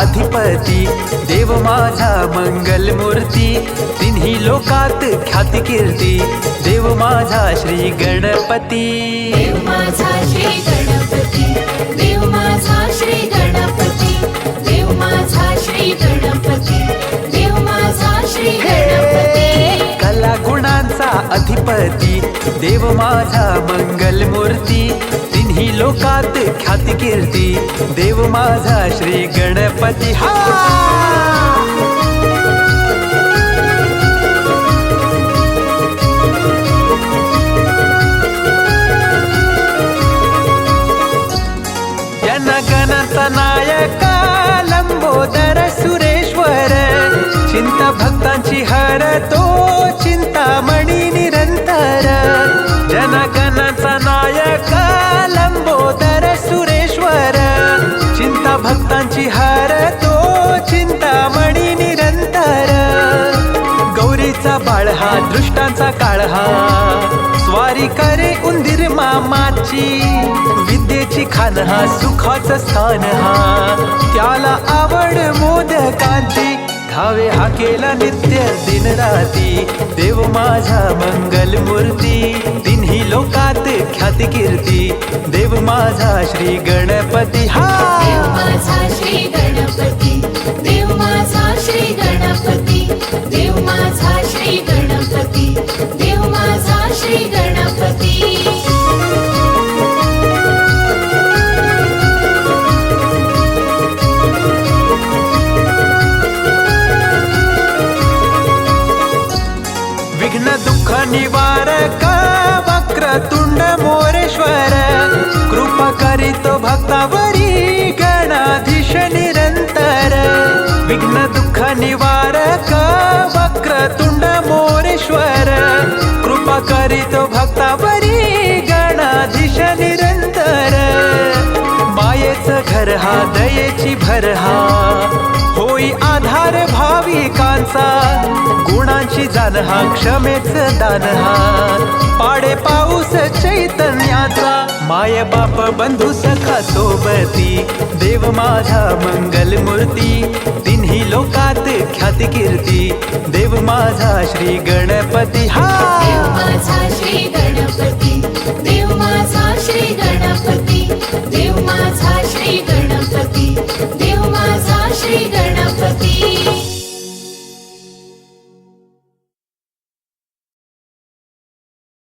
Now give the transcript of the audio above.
अधिपती देव माझा मंगल मूर्ती तिन्ही लोकात ख्याती कीर्ती देव माझा श्री गणपती. देव माझा श्री गणपती देव माझा श्री गणपती देव माझा श्री गणपती देव माझा श्री गणपती. कला गुणांचा अधिपती देव माझा मंगल मूर्ती ख्याती कीर्ती देव माझा श्री गणपती. हा! जनगणचा नायक लंबोदर सुरेश्वर. चिंता भक्तांची हरतो दृष्टांचा काळ हा. स्वारी करे उंदीर मामाची? विद्येची खान हा सुखाचं स्थान हा. त्याला आवड मोदकांची. धावे हा केला नित्य दिन राती. देव माझा मंगल मूर्ती. तिन्ही लोकात ख्याती कीर्ती. देव माझा श्री गणपती देव हा माझा श्री गणपती. निवारक वक्रतुंड मोरेश्वर? कृपा करीतो भक्तावरी गणाधीश निरंतर. विघ्न दुःख निवारक वक्रतुंड मोरेश्वर? कृपा करीतो भक्तावरी गणाधीश निरंतर. मायेचं घर हा दयेची भर हा. होई आधार भाविकांचा. गुणांची जाण हा क्षमेच दान हा. पाडे पाऊस चैतन्याचा माय बाप बंधू सखा सोबती. देव माझा मंगल मूर्ती तिन्ही लोकात ख्याती कीर्ती. देव माझा श्री गणपती देव हा माझा श्री गणपती देव माझा श्री गणपती.